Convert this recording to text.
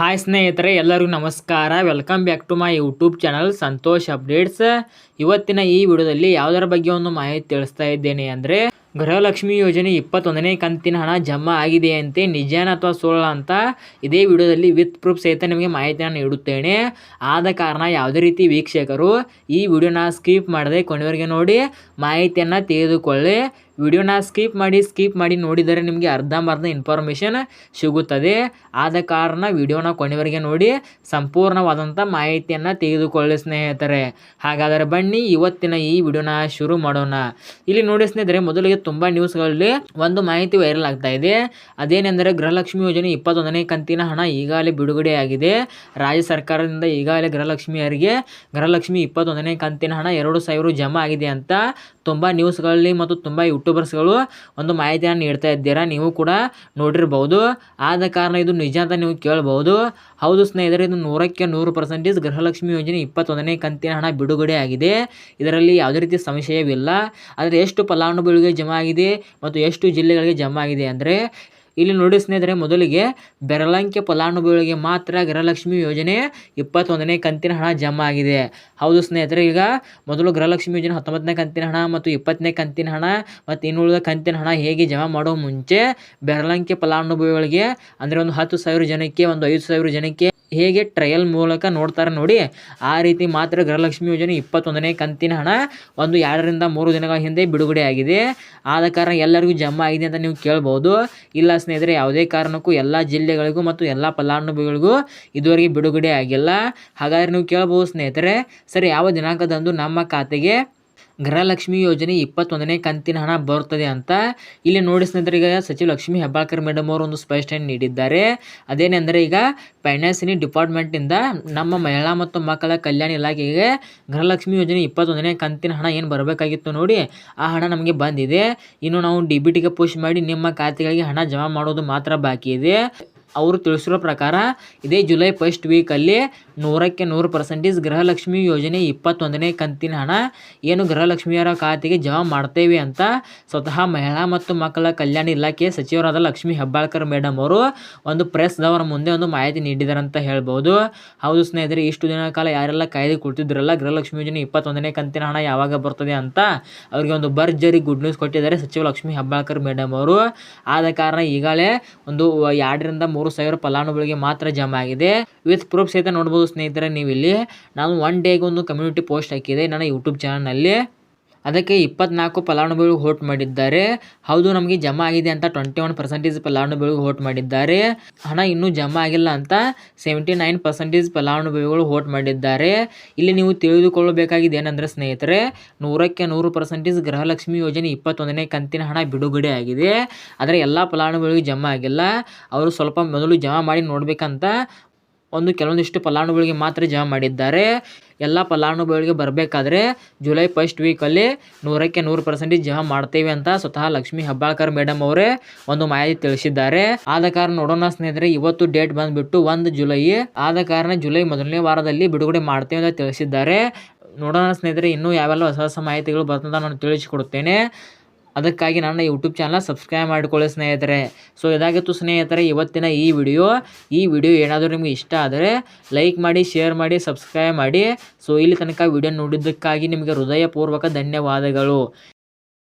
Hi ಸ್ನೇಹಿತರೆ, ಎಲ್ಲರಿಗೂ ನಮಸ್ಕಾರ. Welcome back to my YouTube channel Santosh updates ಇವತ್ತಿನ ಈ ವಿಡಿಯೋದಲ್ಲಿ ಯಾವುದರ ಬಗ್ಗೆ ಒಂದು ಮಾಹಿತಿ ತಿಳಿಸ್ತಾ ಇದ್ದೇನೆ ಅಂದರೆ, ಗೃಹಲಕ್ಷ್ಮಿ ಯೋಜನೆ ಇಪ್ಪತ್ತೊಂದನೇ ಕಂತಿನ ಹಣ ಜಮಾ ಆಗಿದೆಯಂತೆ ನಿಜಾನ ಅಥವಾ ಸುಳ್ಳ ಅಂತ ಇದೇ ವಿಡಿಯೋದಲ್ಲಿ ವಿತ್ ಪ್ರೂಫ್ ಸಹಿತ ನಿಮಗೆ ಮಾಹಿತಿಯನ್ನು ನೀಡುತ್ತೇನೆ. ಆದ ಕಾರಣ ಯಾವುದೇ ರೀತಿ ವೀಕ್ಷಕರು ಈ ವಿಡಿಯೋನ ಸ್ಕಿಪ್ ಮಾಡದೆ ಕೊನೆವರೆಗೆ ನೋಡಿ, ಮಾಹಿತಿಯನ್ನು ತೆಗೆದುಕೊಳ್ಳಿ ವಿಡಿಯೋನ ಸ್ಕಿಪ್ ಮಾಡಿ ಸ್ಕಿಪ್ ಮಾಡಿ ನೋಡಿದರೆ ನಿಮಗೆ ಅರ್ಧಂಬರ್ಧ ಇನ್ಫಾರ್ಮೇಷನ್ ಸಿಗುತ್ತದೆ. ಆದ ಕಾರಣ ವಿಡಿಯೋನ ಕೊನೆವರೆಗೆ ನೋಡಿ ಸಂಪೂರ್ಣವಾದಂಥ ಮಾಹಿತಿಯನ್ನು ತೆಗೆದುಕೊಳ್ಳಿ ಸ್ನೇಹಿತರೆ. ಹಾಗಾದರೆ ಬನ್ನಿ, ಇವತ್ತಿನ ಈ ವಿಡಿಯೋನ ಶುರು ಮಾಡೋಣ. ಇಲ್ಲಿ ನೋಡಿ ಸ್ನೇಹಿತರೆ, ಮೊದಲಿಗೆ ತುಂಬ ನ್ಯೂಸ್ಗಳಲ್ಲಿ ಒಂದು ಮಾಹಿತಿ ವೈರಲ್ ಆಗ್ತಾ ಇದೆ. ಅದೇನೆಂದರೆ ಗೃಹಲಕ್ಷ್ಮಿ ಯೋಜನೆ ಇಪ್ಪತ್ತೊಂದನೇ ಕಂತಿನ ಹಣ ಈಗಾಗಲೇ ಬಿಡುಗಡೆಯಾಗಿದೆ. ರಾಜ್ಯ ಸರ್ಕಾರದಿಂದ ಈಗಾಗಲೇ ಗೃಹಲಕ್ಷ್ಮಿಯರಿಗೆ ಗೃಹಲಕ್ಷ್ಮಿ ಇಪ್ಪತ್ತೊಂದನೇ ಕಂತಿನ ಹಣ ಎರಡು ಸಾವಿರ ಜಮಾ ಆಗಿದೆ ಅಂತ ತುಂಬ ನ್ಯೂಸ್ಗಳಲ್ಲಿ ಮತ್ತು ತುಂಬ ಯೂಟ್ಯೂಬರ್ಸ್ಗಳು ಒಂದು ಮಾಹಿತಿಯನ್ನು ನೀಡ್ತಾ ಇದ್ದೀರಾ, ನೀವು ಕೂಡ ನೋಡಿರ್ಬೋದು. ಆದ ಕಾರಣ ಇದು ನಿಜ ಅಂತ ನೀವು ಕೇಳ್ಬೋದು. ಹೌದು ಸ್ನೇಹಿತರೆ, ಇದು ನೂರಕ್ಕೆ ನೂರು ಪರ್ಸೆಂಟೇಜ್ ಗೃಹಲಕ್ಷ್ಮಿ ಯೋಜನೆ ಇಪ್ಪತ್ತೊಂದನೇ ಕಂತಿನ ಹಣ ಬಿಡುಗಡೆ ಆಗಿದೆ. ಇದರಲ್ಲಿ ಯಾವುದೇ ರೀತಿ ಸಂಶಯವಿಲ್ಲ. ಆದರೆ ಎಷ್ಟು ಫಲಾನುಭವಿಗಳಿಗೆ ಜಮಾ ಆಗಿದೆ ಮತ್ತು ಎಷ್ಟು ಜಿಲ್ಲೆಗಳಿಗೆ ಜಮಾ ಆಗಿದೆ ಅಂದರೆ ಇಲ್ಲಿ ನೋಡಿ ಸ್ನೇಹಿತರೆ, ಮೊದಲಿಗೆ ಬೆರಳಂಕೆ ಫಲಾನುಭವಿಗಳಿಗೆ ಮಾತ್ರ ಗೃಹಲಕ್ಷ್ಮಿ ಯೋಜನೆ ಇಪ್ಪತ್ತೊಂದನೇ ಕಂತಿನ ಹಣ ಜಮಾ ಆಗಿದೆ. ಹೌದು ಸ್ನೇಹಿತರೆ, ಈಗ ಮೊದಲು ಗೃಹಲಕ್ಷ್ಮಿ ಯೋಜನೆ ಹತ್ತೊಂಬತ್ತನೇ ಕಂತಿನ ಹಣ ಮತ್ತು ಇಪ್ಪತ್ತನೇ ಕಂತಿನ ಹಣ ಮತ್ತು ಇನ್ನುಳಿದ ಕಂತಿನ ಹಣ ಹೇಗೆ ಜಮಾ ಮಾಡೋ ಮುಂಚೆ ಬೆರಳಂಕೆ ಫಲಾನುಭವಿಗಳಿಗೆ, ಅಂದರೆ ಒಂದು ಹತ್ತು ಜನಕ್ಕೆ, ಒಂದು ಐದು ಸಾವಿರ ಜನಕ್ಕೆ ಹೇಗೆ ಟ್ರಯಲ್ ಮೂಲಕ ನೋಡ್ತಾರೆ ನೋಡಿ, ಆ ರೀತಿ ಮಾತ್ರ ಗೃಹಲಕ್ಷ್ಮಿ ಯೋಜನೆ ಇಪ್ಪತ್ತೊಂದನೇ ಕಂತಿನ ಹಣ ಒಂದು ಎರಡರಿಂದ ಮೂರು ದಿನಗಳ ಹಿಂದೆ ಬಿಡುಗಡೆ ಆಗಿದೆ. ಆದ ಕಾರಣ ಎಲ್ಲರಿಗೂ ಜಮಾ ಆಗಿದೆ ಅಂತ ನೀವು ಕೇಳ್ಬೋದು. ಇಲ್ಲ ಸ್ನೇಹಿತರೆ, ಯಾವುದೇ ಕಾರಣಕ್ಕೂ ಎಲ್ಲ ಜಿಲ್ಲೆಗಳಿಗೂ ಮತ್ತು ಎಲ್ಲ ಫಲಾನುಭವಿಗಳಿಗೂ ಇದುವರೆಗೆ ಬಿಡುಗಡೆ ಆಗಿಲ್ಲ. ಹಾಗಾದರೆ ನೀವು ಕೇಳ್ಬೋದು ಸ್ನೇಹಿತರೆ, ಸರಿ, ಯಾವ ದಿನಾಂಕದಂದು ನಮ್ಮ ಖಾತೆಗೆ ಗೃಹಲಕ್ಷ್ಮಿ ಯೋಜನೆ ಇಪ್ಪತ್ತೊಂದನೇ ಕಂತಿನ ಹಣ ಬರುತ್ತದೆ ಅಂತ ಇಲ್ಲಿ ನೋಡಿ ಸ್ನೇಹಿತರೆ ಈಗ ಸಚಿವ ಲಕ್ಷ್ಮಿ ಹೆಬ್ಬಾಳ್ಕರ್ ಮೇಡಮ್ ಅವರು ಒಂದು ಸ್ಪಷ್ಟನೆ ನೀಡಿದ್ದಾರೆ. ಅದೇನೆಂದರೆ ಈಗ ಫೈನಾನ್ಸಿನಿ ಡಿಪಾರ್ಟ್ಮೆಂಟಿಂದ ನಮ್ಮ ಮಹಿಳಾ ಮತ್ತು ಮಕ್ಕಳ ಕಲ್ಯಾಣ ಇಲಾಖೆಗೆ ಗೃಹಲಕ್ಷ್ಮಿ ಯೋಜನೆ ಇಪ್ಪತ್ತೊಂದನೇ ಕಂತಿನ ಹಣ ಏನು ಬರಬೇಕಾಗಿತ್ತು ನೋಡಿ, ಆ ಹಣ ನಮಗೆ ಬಂದಿದೆ. ಇನ್ನು ನಾವು ಡಿ ಬಿ ಮಾಡಿ ನಿಮ್ಮ ಖಾತೆಗಳಿಗೆ ಹಣ ಜಮಾ ಮಾಡೋದು ಮಾತ್ರ ಬಾಕಿ ಇದೆ. ಅವರು ತಿಳಿಸಿರೋ ಪ್ರಕಾರ, ಇದೇ ಜುಲೈ ಫಸ್ಟ್ ವೀಕಲ್ಲಿ ನೂರಕ್ಕೆ ನೂರು ಪರ್ಸೆಂಟೇಜ್ ಗೃಹಲಕ್ಷ್ಮಿ ಯೋಜನೆ ಇಪ್ಪತ್ತೊಂದನೇ ಕಂತಿನ ಹಣ ಏನು ಗೃಹಲಕ್ಷ್ಮಿಯರ ಖಾತೆಗೆ ಜಮಾ ಮಾಡ್ತೇವೆ ಅಂತ ಸ್ವತಃ ಮಹಿಳಾ ಮತ್ತು ಮಕ್ಕಳ ಕಲ್ಯಾಣ ಇಲಾಖೆ ಸಚಿವರಾದ ಲಕ್ಷ್ಮೀ ಹೆಬ್ಬಾಳ್ಕರ್ ಮೇಡಮ್ ಅವರು ಒಂದು ಪ್ರೆಸ್ದವರ ಮುಂದೆ ಒಂದು ಮಾಹಿತಿ ನೀಡಿದ್ದಾರೆ ಅಂತ ಹೇಳ್ಬೋದು. ಹೌದು ಸ್ನೇಹಿತರೆ, ಇಷ್ಟು ದಿನ ಕಾಲ ಯಾರೆಲ್ಲ ಕಾಯ್ದೆ ಕೊಡ್ತಿದ್ರಲ್ಲ, ಗೃಹಲಕ್ಷ್ಮಿ ಯೋಜನೆ ಇಪ್ಪತ್ತೊಂದನೇ ಕಂತಿನ ಹಣ ಯಾವಾಗ ಬರ್ತದೆ ಅಂತ ಅವರಿಗೆ ಒಂದು ಭರ್ಜರಿ ಗುಡ್ ನ್ಯೂಸ್ ಕೊಟ್ಟಿದ್ದಾರೆ ಸಚಿವ ಲಕ್ಷ್ಮೀ ಹೆಬ್ಬಾಳ್ಕರ್ ಮೇಡಮ್ ಅವರು. ಆದ ಕಾರಣ ಈಗಲೇ ಒಂದು ಎರಡರಿಂದ ಮೂರು ಸಾವಿರ ಫಲಾನುಭವಿಗೆ ಮಾತ್ರ ಜಮಾ ಆಗಿದೆ. ವಿತ್ ಪ್ರೂಫ್ ಸಹಿತ ನೋಡ್ಬೋದು ಸ್ನೇಹಿತರೆ ನೀವು ಇಲ್ಲಿ ನಾನು ಒನ್ ಡೇಗೆ ಒಂದು ಕಮ್ಯುನಿಟಿ ಪೋಸ್ಟ್ ಹಾಕಿದೆ. ನನ್ನ ಯೂಟ್ಯೂಬ್ ಚಾನಲ್ನಲ್ಲಿ ಅದಕ್ಕೆ ಇಪ್ಪತ್ನಾಲ್ಕು ಫಲಾನುಭವಿಗಳು ವೋಟ್ ಮಾಡಿದ್ದಾರೆ. ಹೌದು, ನಮಗೆ ಜಮಾ ಆಗಿದೆ ಅಂತ ಟ್ವೆಂಟಿ ಒನ್ ಪರ್ಸೆಂಟೇಜ್ ಫಲಾನುಭವಿಗಳು ವೋಟ್ ಮಾಡಿದ್ದಾರೆ. ಹಣ ಇನ್ನೂ ಜಮಾ ಆಗಿಲ್ಲ ಅಂತ ಸೆವೆಂಟಿ ನೈನ್ ಪರ್ಸೆಂಟೇಜ್ ಫಲಾನುಭವಿಗಳು ವೋಟ್ ಮಾಡಿದ್ದಾರೆ. ಇಲ್ಲಿ ನೀವು ತಿಳಿದುಕೊಳ್ಳಬೇಕಾಗಿದೆ ಏನಂದರೆ ಸ್ನೇಹಿತರೆ, ನೂರಕ್ಕೆ ನೂರು ಪರ್ಸೆಂಟೇಜ್ ಗೃಹಲಕ್ಷ್ಮಿ ಯೋಜನೆ ಇಪ್ಪತ್ತೊಂದನೇ ಕಂತಿನ ಹಣ ಬಿಡುಗಡೆ ಆಗಿದೆ. ಆದರೆ ಎಲ್ಲ ಫಲಾನುಭವಿಗಳು ಜಮಾ ಆಗಿಲ್ಲ. ಅವರು ಸ್ವಲ್ಪ ಮೊದಲು ಜಮಾ ಮಾಡಿ ನೋಡಬೇಕಂತ ಒಂದು ಕೆಲವೊಂದಿಷ್ಟು ಫಲಾನುಭವಿಗಳಿಗೆ ಮಾತ್ರ ಜಮಾ ಮಾಡಿದ್ದಾರೆ. ಎಲ್ಲ ಫಲಾನುಭವಿಗಳಿಗೆ ಬರಬೇಕಾದ್ರೆ ಜುಲೈ ಫಸ್ಟ್ ವೀಕಲ್ಲಿ ನೂರಕ್ಕೆ ನೂರು ಪರ್ಸೆಂಟೇಜ್ ಜಮಾ ಮಾಡ್ತೇವೆ ಅಂತ ಸ್ವತಃ ಲಕ್ಷ್ಮೀ ಹಬ್ಬಾಳ್ಕರ್ ಮೇಡಮ್ ಅವರೇ ಒಂದು ಮಾಹಿತಿ ತಿಳಿಸಿದ್ದಾರೆ. ಆದ ಕಾರಣ ನೋಡೋಣ ಸ್ನೇಹಿತರೆ, ಇವತ್ತು ಡೇಟ್ ಬಂದುಬಿಟ್ಟು ಒಂದು ಜುಲೈ. ಆದ ಕಾರಣ ಜುಲೈ ಮೊದಲನೇ ವಾರದಲ್ಲಿ ಬಿಡುಗಡೆ ಮಾಡ್ತೇವೆ ಅಂತ ತಿಳಿಸಿದ್ದಾರೆ. ನೋಡೋಣ ಸ್ನೇಹಿತರೆ, ಇನ್ನೂ ಯಾವೆಲ್ಲ ಹೊಸ ಹೊಸ ಮಾಹಿತಿಗಳು ಬರ್ತಂತ ನಾನು ತಿಳಿಸಿಕೊಡುತ್ತೇನೆ. ಅದಕ್ಕಾಗಿ ನನ್ನ ಯೂಟ್ಯೂಬ್ ಚಾನಲ್ ಸಬ್ಸ್ಕ್ರೈಬ್ ಮಾಡಿಕೊಳ್ಳಿ ಸ್ನೇಹಿತರೆ. ಸೊ ಇದಾಗಿತ್ತು ಸ್ನೇಹಿತರೆ, ಇವತ್ತಿನ ಈ ವಿಡಿಯೋ ಈ ವಿಡಿಯೋ ಏನಾದರೂ ನಿಮಗೆ ಇಷ್ಟ ಆದರೆ ಲೈಕ್ ಮಾಡಿ ಶೇರ್ ಮಾಡಿ ಸಬ್ಸ್ಕ್ರೈಬ್ ಮಾಡಿ. ಸೊ ಇಲ್ಲಿ ತನಕ ವಿಡಿಯೋ ನೋಡಿದ್ದಕ್ಕಾಗಿ ನಿಮಗೆ ಹೃದಯಪೂರ್ವಕ ಧನ್ಯವಾದಗಳು.